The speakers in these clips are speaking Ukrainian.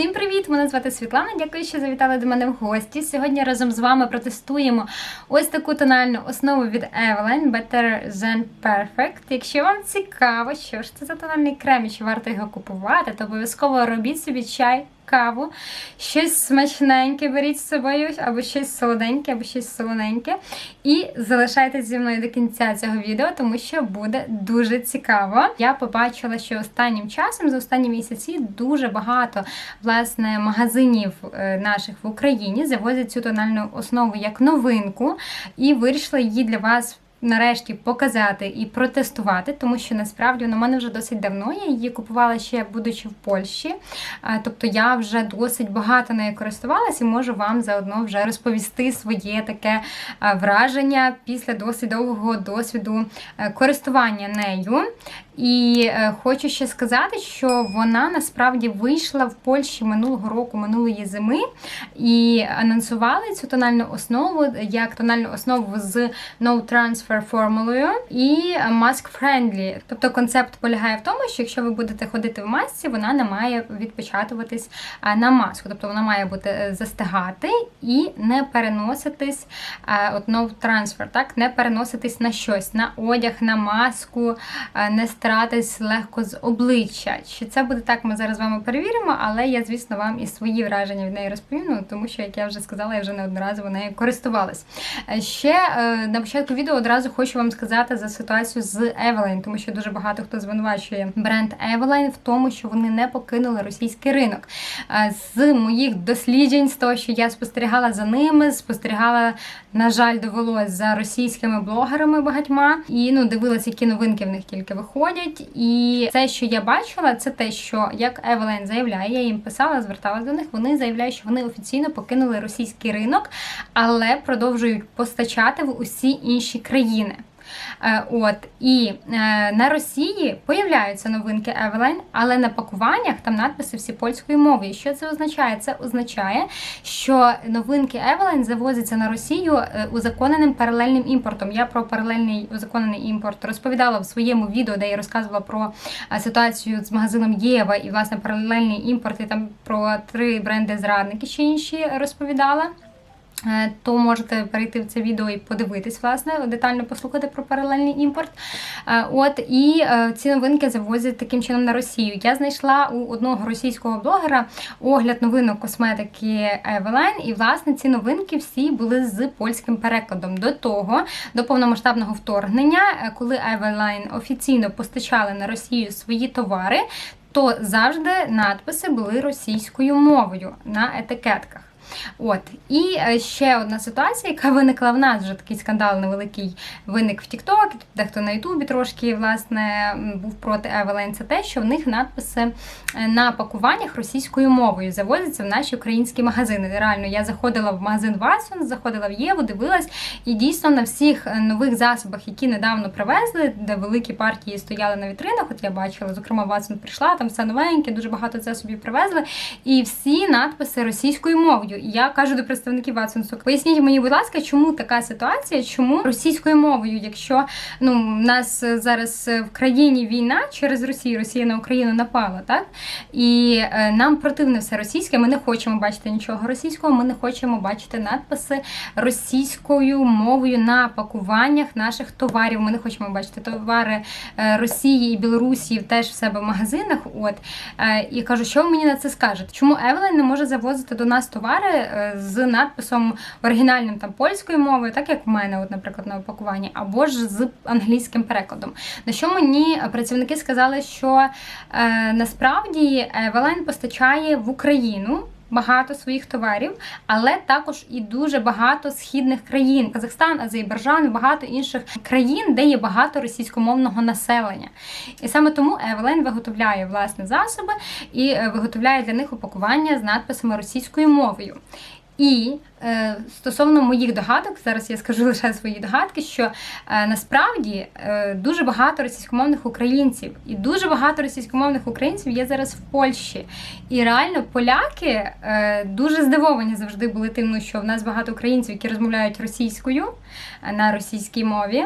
Всім привіт! Мене звати Світлана. Дякую, що завітали до мене в гості. Сьогодні разом з вами протестуємо ось таку тональну основу від Evelyn Better Than Perfect. Якщо вам цікаво, що ж це за тональний крем і чи варто його купувати, то обов'язково робіть собі чай. Каву, щось смачненьке беріть з собою, або щось солоденьке, або щось солоненьке. І залишайтесь зі мною до кінця цього відео, тому що буде дуже цікаво. Я побачила, що останнім часом, за останні місяці, дуже багато власне магазинів е, наших в Україні завозять цю тональну основу як новинку, і вирішила її для вас. Нарешті показати і протестувати, тому що насправді вона мене вже досить давно. Я її купувала ще будучи в Польщі. Тобто я вже досить багато нею користувалася і можу вам заодно вже розповісти своє таке враження після досить довгого досвіду е, користування нею. І е, хочу ще сказати, що вона насправді вийшла в Польщі минулого року, минулої зими, і анонсували цю тональну основу як тональну основу з No Transfer формулою і mask friendly. Тобто концепт полягає в тому, що якщо ви будете ходити в масці, вона не має відпечатуватись на маску. Тобто вона має бути е, застигати і не переноситись от no transfer, так, не переноситись на щось, на одяг, на маску, а, не стиратись легко з обличчя. Чи це буде так, ми зараз з вами перевіримо, але я, звісно, вам і свої враження від неї розповім, ну, тому що, як я вже сказала, я вже неодноразово нею користувалась. Е, Ще е, на початку відео одразу хочу вам сказати за ситуацію з Evelyn, тому що дуже багато хто звинувачує бренд Evelyn в тому, що вони не покинули російський ринок. Е, З моїх досліджень, з того, що я спостерігала за ними, спостерігала, на жаль, довелось за російськими блогерами багатьма, і ну дивилася, які новинки в них тільки виходять. І це, що я бачила, це те, що як Евелен заявляє, я їм писала, зверталася до них. Вони заявляють, що вони офіційно покинули російський ринок, але продовжують постачати в усі інші країни. Е, От і е, на Росії появляються новинки Evelyn, але на пакуваннях там надписи всі польською мовою. Що це означає? Це означає, що новинки Evelyn завозяться на Росію е, узаконеним паралельним імпортом. Я про паралельний узаконений імпорт розповідала в своєму відео, де я розказувала про ситуацію з магазином Єва і власне паралельний імпорт. І там про три бренди зрадники ще інші розповідала. Е, То можете перейти в це відео і подивитись, власне, детально послухати про паралельний імпорт. Е, От і е, ці новинки завозять таким чином на Росію. Я знайшла у одного російського блогера огляд новинок косметики Eveline, і власне ці новинки всі були з польським перекладом. До того, до повномасштабного вторгнення, коли Eveline офіційно постачали на Росію свої товари, то завжди надписи були російською мовою на етикетках. От і е, ще одна ситуація, яка виникла в нас вже такий скандал невеликий виник в TikTok, дехто на Ютубі трошки власне був проти Evelyn, Це те, що в них надписи е, на пакуваннях російською мовою завозяться в наші українські магазини. Реально, я заходила в магазин Васон, заходила в Єву, дивилась, і дійсно на всіх е, нових засобах, які недавно привезли, де великі партії стояли на вітринах. От я бачила, зокрема, Васон прийшла, там все новеньке, дуже багато засобів привезли. І всі надписи російською мовою. Я кажу до представників Ватсонсу, поясніть мені, будь ласка, чому така ситуація, чому російською мовою, якщо ну в нас зараз в країні війна через Росію, Росія на Україну напала, так і е, нам противне все російське. Ми не хочемо бачити нічого російського. Ми не хочемо бачити надписи російською мовою на пакуваннях наших товарів. Ми не хочемо бачити товари е, Росії і Білорусі теж в себе в магазинах. От Е, і кажу, що ви мені на це скажете? Чому Евелен не може завозити до нас товари з надписом оригінальним там польською мовою, так як в мене, от, наприклад, на упакуванні, або ж з англійським перекладом? На що мені працівники сказали, що е, насправді Евелен постачає в Україну. Багато своїх товарів, але також і дуже багато східних країн: Казахстан, Азербайджан, багато інших країн, де є багато російськомовного населення. І саме тому Евелен виготовляє власне засоби і е, виготовляє для них упакування з надписами російською мовою. І стосовно моїх догадок, зараз я скажу лише свої догадки, що е, насправді е, дуже багато російськомовних українців, і дуже багато російськомовних українців є зараз в Польщі. І реально поляки е, дуже здивовані завжди були тим, ну, що в нас багато українців, які розмовляють російською е, на російській мові.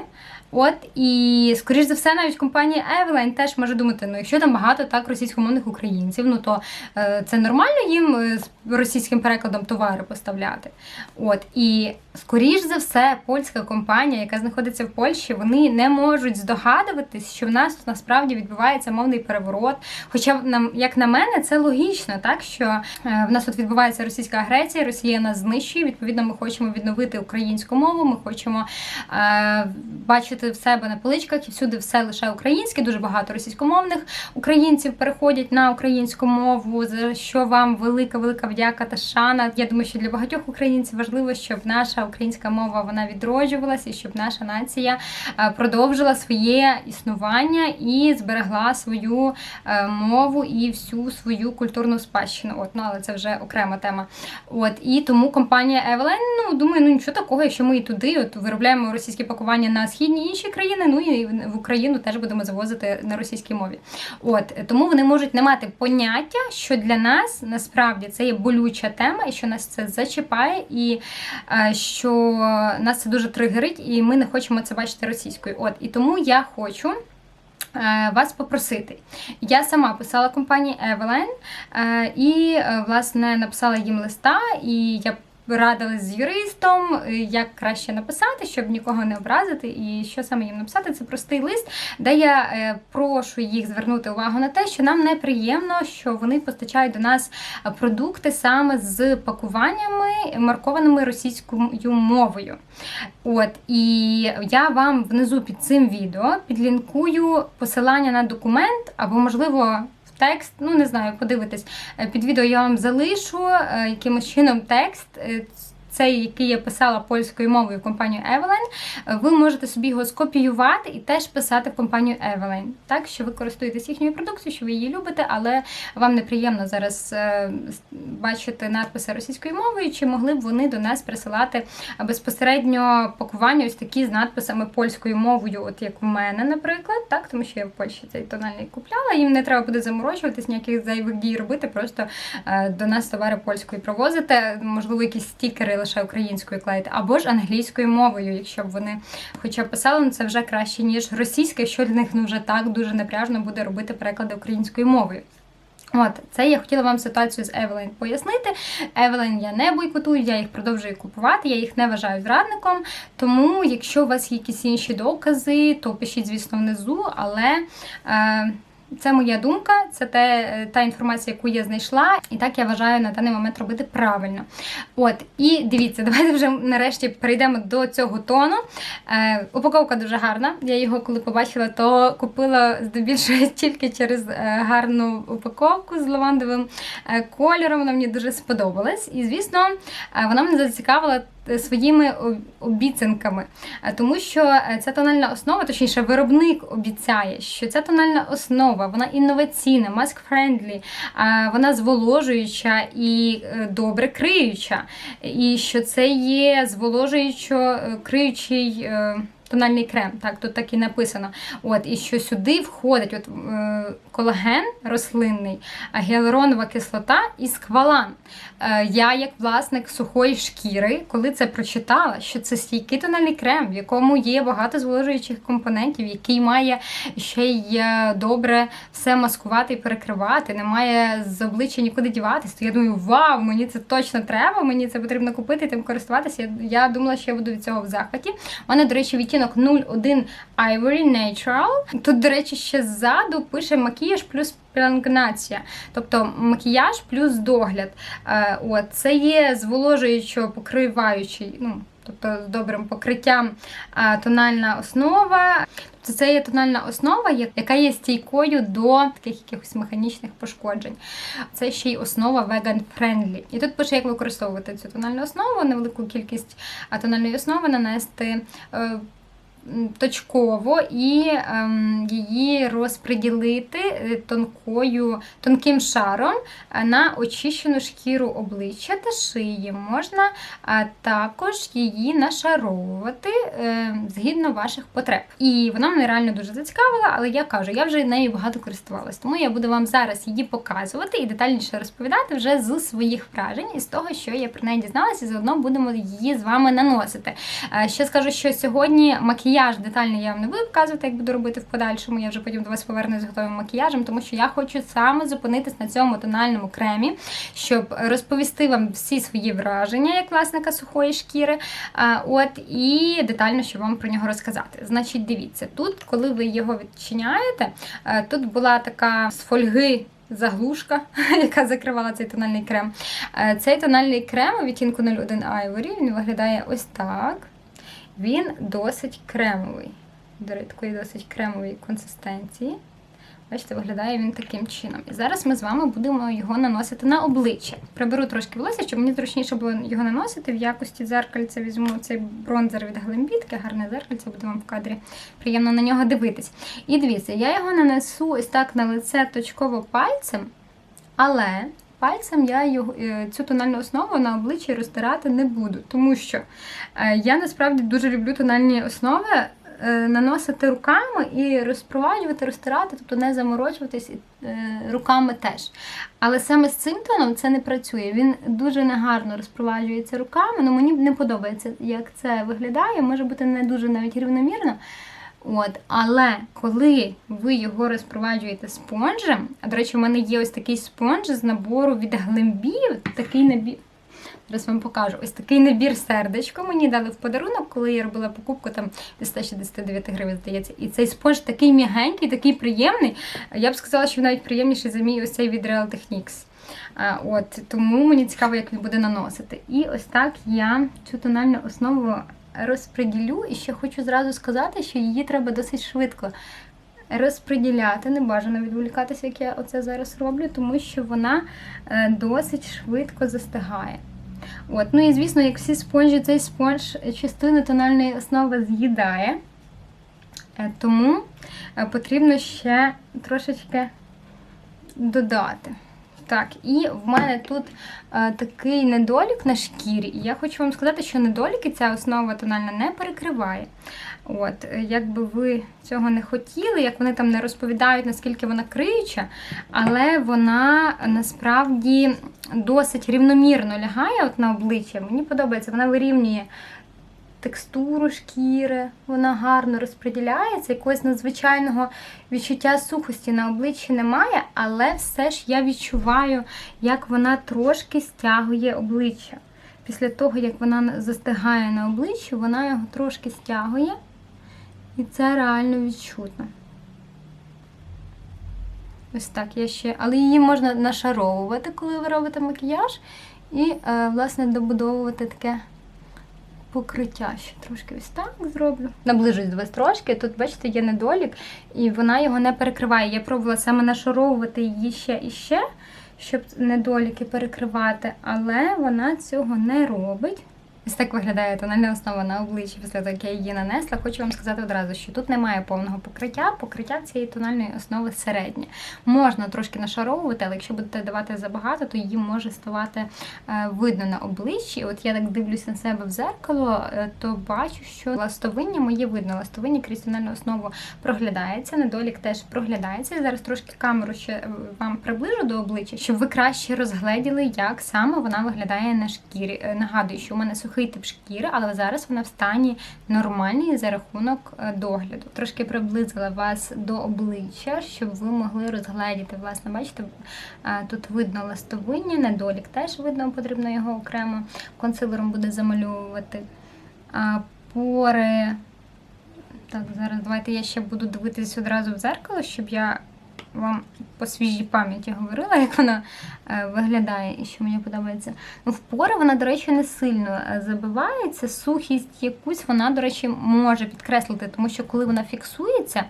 От і скоріш за все, навіть компанія Eveline теж може думати: ну якщо там багато так російськомовних українців, ну то е, це нормально їм е, з російським перекладом товари поставляти. От і скоріш за все, польська компанія, яка знаходиться в Польщі, вони не можуть здогадуватись, що в нас тут насправді відбувається мовний переворот. Хоча нам, як на мене, це логічно, так що е, в нас тут відбувається російська агресія, Росія нас знищує. Відповідно, ми хочемо відновити українську мову. Ми хочемо е, бачити в себе на поличках і всюди все лише українське. Дуже багато російськомовних українців переходять на українську мову. За що вам велика велика вдяка та шана. Я думаю, що для багатьох українців важливо, щоб наша українська мова вона відроджувалася, і щоб наша нація е, продовжила своє існування і зберегла свою е, мову і всю свою культурну спадщину. От, ну але це вже окрема тема. От і тому компанія Eveline, ну думаю, ну нічого такого, якщо ми і туди, от виробляємо російські пакування на східні інші країни. Ну і в Україну теж будемо завозити на російській мові. От тому вони можуть не мати поняття, що для нас насправді це є болюча тема, і що нас це зачіпає, і е, що нас це дуже тригерить, і ми не хочемо це бачити російською. От і тому я хочу. е, Вас попросити. Я сама писала компанії Eveline е, і, власне, написала їм листа, і я радилась з юристом, е, як краще написати, щоб нікого не образити. І що саме їм написати? Це простий лист, де я е, прошу їх звернути увагу на те, що нам неприємно, що вони постачають до нас продукти саме з пакуваннями, маркованими російською мовою. От і я вам внизу під цим відео підлінкую посилання на документ, або, можливо, текст, ну не знаю, подивитись. Е, Під відео я вам залишу е, якимось чином текст. Цей, який я писала польською мовою в компанію Eveline, е, ви можете собі його скопіювати і теж писати в компанію Eveline. Так, що ви користуєтесь їхньою продукцією, що ви її любите, але вам неприємно зараз е, бачити надписи російською мовою, чи могли б вони до нас присилати безпосередньо пакування ось такі з надписами польською мовою, от як у мене, наприклад, так, тому що я в Польщі цей тональний купляла, їм не треба буде заморочуватись, ніяких зайвих дій робити, просто е, до нас товари польською провозити, можливо, якісь стікери лише українською клеїти, або ж англійською мовою, якщо б вони хоча б писали, ну це вже краще, ніж російська, що для них ну вже так дуже напряжно буде робити переклади українською мовою. От, це я хотіла вам ситуацію з Eveline пояснити. Eveline я не бойкотую, я їх продовжую купувати, я їх не вважаю зрадником. Тому, якщо у вас є якісь інші докази, то пишіть, звісно, внизу, але. Е, це моя думка, це те, та інформація, яку я знайшла, і так я вважаю на даний момент робити правильно. От, і дивіться, давайте вже нарешті перейдемо до цього тону. Е, упаковка дуже гарна. Я його коли побачила, то купила здебільшого тільки через е, гарну упаковку з лавандовим е, кольором. Вона мені дуже сподобалась. І, звісно, е, вона мене зацікавила е, своїми обіцянками. Е, Тому що е, ця тональна основа, точніше, виробник обіцяє, що ця тональна основа вона інноваційна, маск-френдлі, вона зволожуюча і е, добре криюча. І що це є зволожуючо криючий. Тональний крем, так тут так і написано. От і що сюди входить от, е, колаген рослинний, гіалуронова кислота і сквалан. Е, я, як власник сухої шкіри, коли це прочитала, що це стійкий тональний крем, в якому є багато зволожуючих компонентів, який має ще й е, добре все маскувати і перекривати, не має з обличчя нікуди діватись, то я думаю, вау, мені це точно треба, мені це потрібно купити і тим користуватися. Я, я думала, що я буду від цього в захваті. У мене, до речі, відтінок 01 Ivory Natural. Тут, до речі, ще ззаду пише макіяж плюс пілангнація, тобто макіяж плюс догляд. Е, От, це є зволожуючо покриваючий, ну, тобто з добрим покриттям е, тональна основа. Тобто це є тональна основа, яка є стійкою до таких якихось механічних пошкоджень. Це ще й основа vegan friendly. І тут пише, як використовувати цю тональну основу, невелику кількість тональної основи нанести. Е, точково і ем, її розподілити е, тонкою, тонким шаром е, на очищену шкіру обличчя та шиї. Можна також її нашаровувати е, згідно ваших потреб. І вона мене реально дуже зацікавила, але я кажу, я вже нею багато користувалась. Тому я буду вам зараз її показувати і детальніше розповідати вже з своїх вражень і з того, що я про неї дізналася, і заодно будемо її з вами наносити. Е, Ще скажу, що сьогодні макіяж детально я вам не буду показувати, як буду робити в подальшому. Я вже потім до вас повернусь з готовим макіяжем, тому що я хочу саме зупинитись на цьому тональному кремі, щоб розповісти вам всі свої враження як власника сухої шкіри. От і детально, щоб вам про нього розказати. Значить, дивіться, тут, коли ви його відчиняєте, е, тут була така з фольги. Заглушка, яка закривала цей тональний крем. Е, Цей тональний крем у відтінку 01 Ivory, він виглядає ось так. Він досить кремовий. До такої досить кремової консистенції. Бачите, виглядає він таким чином. І зараз ми з вами будемо його наносити на обличчя. Приберу трошки волосся, щоб мені зручніше було його наносити. В якості дзеркальця візьму цей бронзер від Глембі, таке гарне дзеркальце, буде вам в кадрі приємно на нього дивитись. І дивіться, я його нанесу ось так на лице точково пальцем, але пальцем я його, е, цю тональну основу на обличчі розтирати не буду, тому що е, я насправді дуже люблю тональні основи е, наносити руками і розпроваджувати, розтирати, тобто не заморочуватись руками теж. Але саме з цим тоном це не працює. Він дуже негарно розпроваджується руками. Ну мені не подобається, як це виглядає. Може бути не дуже навіть рівномірно. От, але коли ви його розпроваджуєте спонжем, а до речі, у мене є ось такий спонж з набору від Глембі, такий набір. Зараз вам покажу. Ось такий набір сердечко мені дали в подарунок, коли я робила покупку там 169 гривень, здається. І цей спонж такий м'ягенький, такий приємний. Я б сказала, що навіть приємніший за мій ось цей від Real Techniques. От, тому мені цікаво, як він буде наносити. І ось так я цю тональну основу розподілю. І ще хочу зразу сказати, що її треба досить швидко розподіляти. Не бажано відволікатися, як я оце зараз роблю, тому що вона е, досить швидко застигає. От. Ну і звісно, як всі спонжі, цей спонж частину тональної основи з'їдає. Е, Тому е, потрібно ще трошечки додати. Так, і в мене тут е, такий недолік на шкірі. І я хочу вам сказати, що недоліки ця основа тональна не перекриває. От, е, якби ви цього не хотіли, як вони там не розповідають, наскільки вона криюча, але вона насправді досить рівномірно лягає от на обличчя. Мені подобається, вона вирівнює текстуру шкіри, вона гарно розподіляється, якогось надзвичайного відчуття сухості на обличчі немає, але все ж я відчуваю, як вона трошки стягує обличчя. Після того, як вона застигає на обличчі, вона його трошки стягує, і це реально відчутно. Ось так я ще. Але її можна нашаровувати, коли ви робите макіяж, і, е, власне, добудовувати таке покриття. Ще трошки ось так зроблю. Наближусь до вас трошки. Тут, бачите, є недолік, і вона його не перекриває. Я пробувала саме нашаровувати її ще і ще, щоб недоліки перекривати, але вона цього не робить. Ось так виглядає тональна основа на обличчі після того, як я її нанесла. Хочу вам сказати одразу, що тут немає повного покриття. Покриття цієї тональної основи середнє. Можна трошки нашаровувати, але якщо будете давати забагато, то її може ставати е, видно на обличчі. От я так дивлюся на себе в зеркало, е, то бачу, що ластовиння моє видно. Ластовиння крізь тональну основу проглядається, недолік теж проглядається. Зараз трошки камеру ще е, вам приближу до обличчя, щоб ви краще розгледіли, як саме вона виглядає на шкірі. Нагадую, що у мене сухий тип шкіри, але зараз вона в стані нормальній за рахунок е, догляду. Трошки приблизила вас до обличчя, щоб ви могли розгледіти. Власне, бачите, е, тут видно ластовиння, недолік теж видно, потрібно його окремо консилером буде замальовувати. Пори. Так, зараз давайте я ще буду дивитись одразу в зеркало, щоб я вам по свіжій пам'яті говорила, як вона е, виглядає і що мені подобається. Ну, в пори вона, до речі, не сильно е, забивається. Сухість якусь вона, до речі, може підкреслити, тому що коли вона фіксується,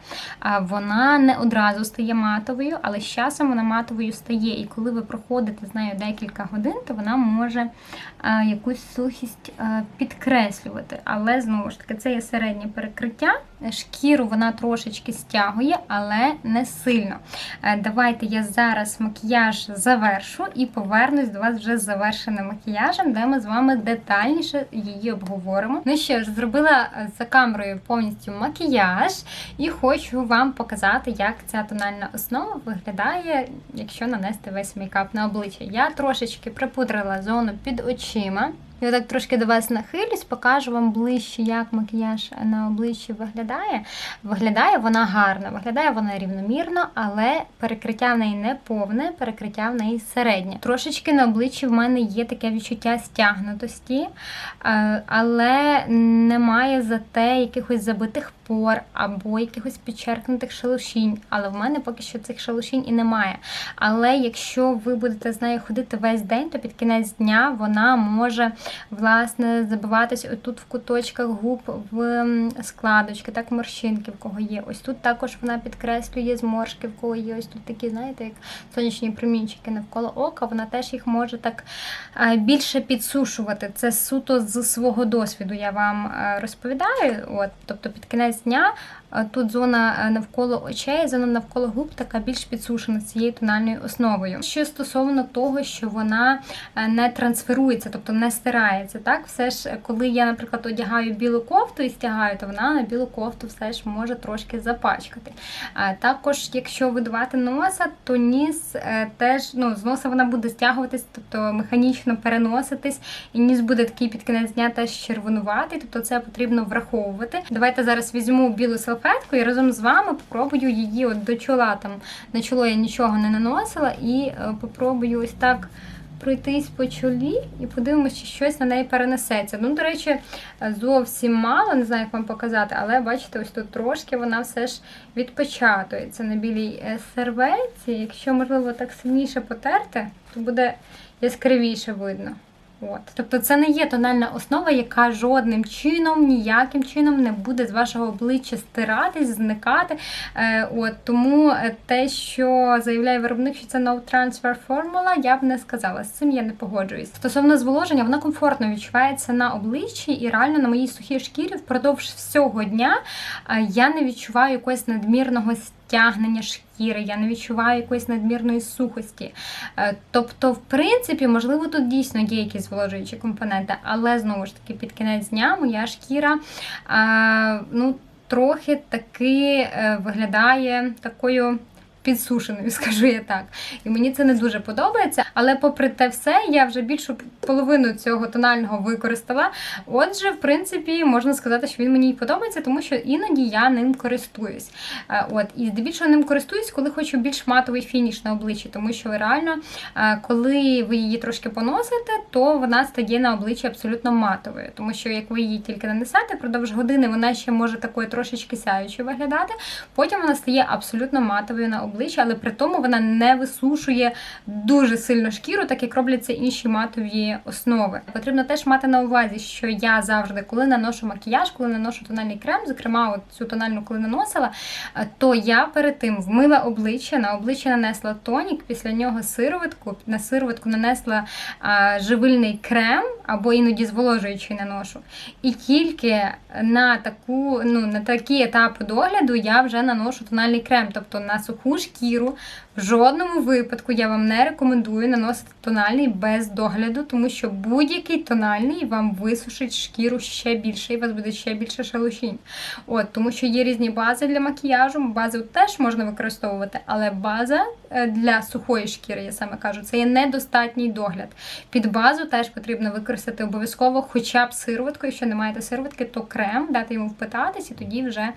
вона не одразу стає матовою, але з часом вона матовою стає. І коли ви проходите з нею декілька годин, то вона може а, якусь сухість підкреслювати. Але знову ж таки, це є середнє перекриття. Шкіру вона трошечки стягує, але не сильно. Е, Давайте я зараз макіяж завершу і повернусь до вас вже з завершеним макіяжем, де ми з вами детальніше її обговоримо. Ну що ж, зробила е, за камерою повністю макіяж, і хочу вам показати, як ця тональна основа виглядає, якщо нанести весь мейкап на обличчя. Я трошечки припудрила зону під очима. Я так трошки до вас нахилюсь, покажу вам ближче, як макіяж на обличчі виглядає. Виглядає вона гарно, виглядає вона рівномірно, але перекриття в неї не повне, перекриття в неї середнє. Трошечки на обличчі в мене є таке відчуття стягнутості, е, але немає зате якихось забитих пор або якихось підчеркнутих шелушінь. Але в мене поки що цих шелушінь і немає. Але якщо ви будете з нею ходити весь день, то під кінець дня вона може власне забиватись отут в куточках губ в складочки, так морщинки в кого є. Ось тут також вона підкреслює зморшки, в кого є. Ось тут такі, знаєте, як сонячні промінчики навколо ока. Вона теж їх може так е, більше підсушувати. Це суто з свого досвіду я вам е, розповідаю. От, тобто під кінець дня тут зона е, навколо очей, зона навколо губ така більш підсушена цією тональною основою. Що стосовно того, що вона е, не трансферується, тобто не стирається, так все ж, е, коли я, наприклад, одягаю білу кофту і стягаю, то вона на білу кофту все ж може трошки запачкати. Е, Також, якщо видувати носа, то ніс е, теж ну, з носа вона буде стягуватись, тобто механічно переноситись, і ніс буде такий під кінець дня теж червонуватий, тобто це потрібно враховувати. Давайте зараз візьму білу салфетку і разом з вами попробую її от до чола. Там на чоло я нічого не наносила, і е, попробую ось так. Пройтись по чолі і подивимося, чи щось на неї перенесеться. Ну, до речі, зовсім мало, не знаю, як вам показати, але бачите, ось тут трошки вона все ж відпечатується на білій е, серветці. Якщо, можливо, так сильніше потерти, то буде яскравіше видно. От. Тобто це не є тональна основа, яка жодним чином, ніяким чином не буде з вашого обличчя стиратись, зникати. Е, от, тому е, те, що заявляє виробник, що це no transfer формула, я б не сказала. З цим я не погоджуюсь. Стосовно зволоження, вона комфортно відчувається на обличчі і реально на моїй сухій шкірі впродовж всього дня е, я не відчуваю якогось надмірного стягнення шкіри, я не відчуваю якоїсь надмірної сухості. Е, Тобто, в принципі, можливо, тут дійсно є якісь зволожуючі компоненти, але знову ж таки під кінець дня моя шкіра ну, трохи таки е, виглядає такою. Підсушеною, скажу я так. І мені це не дуже подобається. Але, попри те все, я вже більшу половину цього тонального використала. Отже, в принципі, можна сказати, що він мені й подобається, тому що іноді я ним користуюсь. Е, От, і здебільшого ним користуюсь, коли хочу більш матовий фініш на обличчі, тому що реально, е, коли ви її трошки поносите, то вона стає на обличчі абсолютно матовою. Тому що як ви її тільки нанесете, продовж години вона ще може такою трошечки сяючою виглядати. Потім вона стає абсолютно матовою на обличчі, але при тому вона не висушує дуже сильно шкіру, так як робляться інші матові основи. Потрібно теж мати на увазі, що я завжди, коли наношу макіяж, коли наношу тональний крем, зокрема, от цю тональну, коли наносила, то я перед тим вмила обличчя, на обличчя нанесла тонік, після нього сироватку, на сироватку нанесла а, живильний крем або іноді зволожуючий наношу. І тільки на таку, ну на такі етапи догляду я вже наношу тональний крем, тобто на суху шкіру. В жодному випадку я вам не рекомендую наносити тональний без догляду, тому що будь-який тональний вам висушить шкіру ще більше, і у вас буде ще більше шелушінь. От, тому що є різні бази для макіяжу. Базу теж можна використовувати, але база е, для сухої шкіри, я саме кажу, це є недостатній догляд. Під базу теж потрібно використати обов'язково хоча б сироватку. Якщо не маєте сироватки, то крем, дати йому впитатись і тоді вже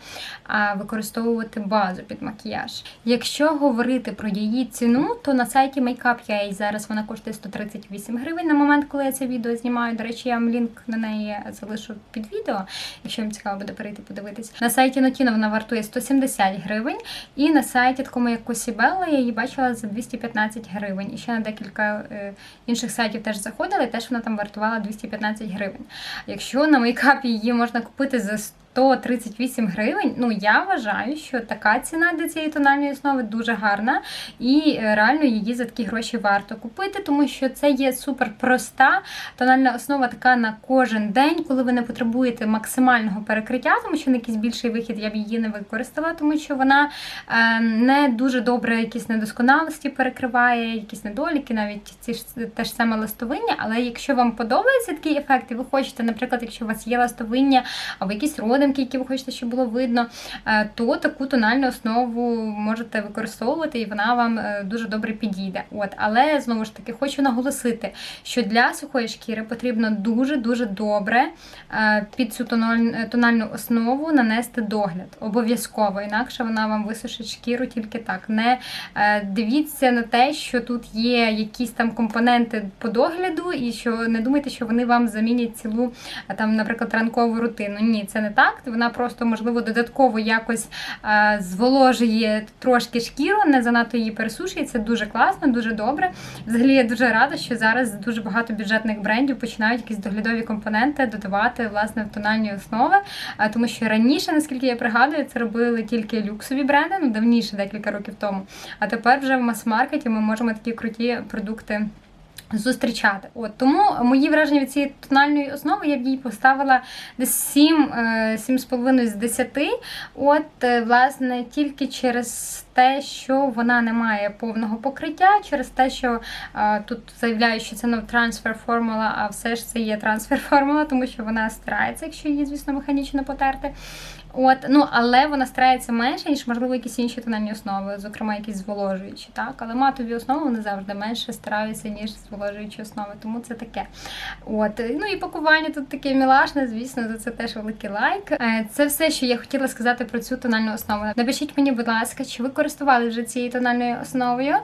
використовувати базу під макіяж. Якщо говорити про про її ціну, то на сайті Makeup UA зараз вона коштує 138 гривень на момент, коли я це відео знімаю. До речі, я вам лінк на неї залишу під відео, якщо вам цікаво буде перейти подивитись. На сайті Notino вона вартує 170 гривень, і на сайті, такому як Cosibella, я її бачила за 215 гривень. І ще на декілька е, інших сайтів теж заходила, і теж вона там вартувала 215 гривень. Якщо на мейкапі її можна купити за 138 гривень, ну я вважаю, що така ціна для цієї тональної основи дуже гарна, і е, реально її за такі гроші варто купити, тому що це є супер проста тональна основа така на кожен день, коли ви не потребуєте максимального перекриття, тому що на якийсь більший вихід я б її не використала, тому що вона е, не дуже добре якісь недосконалості перекриває, якісь недоліки, навіть ці ж те ж саме ластовиння. Але якщо вам подобається такий ефект, і ви хочете, наприклад, якщо у вас є ластовиння або якісь родимки, які ви хочете, щоб було видно, е, то таку тональну основу можете використовувати, і вона вам е, дуже добре підійде. От, але знову ж таки хочу наголосити, що для сухої шкіри потрібно дуже дуже добре е, під цю тональну, основу нанести догляд. Обов'язково, інакше вона вам висушить шкіру тільки так. Не дивіться на те, що тут є якісь там компоненти по догляду, і що не думайте, що вони вам замінять цілу там, наприклад, ранкову рутину. Ні, це не так. Вона просто, можливо, додатково якось е, зволожує трошки шкіру, не занадто її пересушує. Це дуже класно, дуже добре. Взагалі я дуже рада, що зараз дуже багато бюджетних брендів починають якісь доглядові компоненти додавати власне в тональні основи. А, Тому що раніше, наскільки я пригадую, це робили тільки люксові бренди, ну давніше, декілька років тому. А тепер вже в мас-маркеті ми можемо такі круті продукти. Зустрічати. От Тому мої враження від цієї тональної основи я б їй поставила десь 7, е, 7,5 з 10. От, е, власне, тільки через те, що вона не має повного покриття, через те, що е, тут заявляють, що це не трансфер формула, а все ж це є трансфер формула, тому що вона стирається, якщо її, звісно, механічно потерти. От, ну, але вона старається менше, ніж, можливо, якісь інші тональні основи, зокрема, якісь зволожуючі. Так? Але матові основи вони завжди менше стараються, ніж зволожуючі основи, тому це таке. От. Ну і пакування тут таке мілашне, звісно, за це теж великий лайк. Е, Це все, що я хотіла сказати про цю тональну основу. Напишіть мені, будь ласка, чи ви користувалися вже цією тональною основою,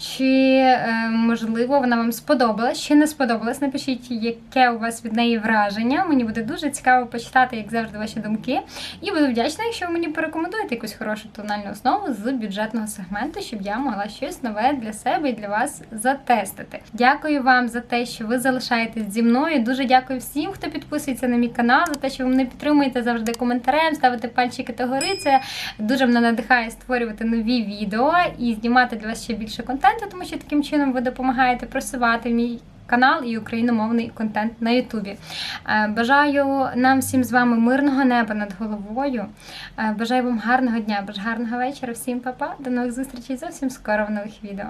чи, е, можливо, вона вам сподобалась, чи не сподобалась. Напишіть, яке у вас від неї враження. Мені буде дуже цікаво почитати, як завжди, ваші думки. І буду вдячна, якщо ви мені порекомендуєте якусь хорошу тональну основу з бюджетного сегменту, щоб я могла щось нове для себе і для вас затестити. Дякую вам за те, що ви залишаєтесь зі мною. Дуже дякую всім, хто підписується на мій канал, за те, що ви мене підтримуєте завжди коментарем, ставите пальчики догори. Це дуже мене надихає створювати нові відео і знімати для вас ще більше контенту, тому що таким чином ви допомагаєте просувати мій канал і україномовний контент на Ютубі. Е, Бажаю нам всім з вами мирного неба над головою. Е, Бажаю вам гарного дня, гарного вечора. Всім па-па. До нових зустрічей зовсім скоро в нових відео.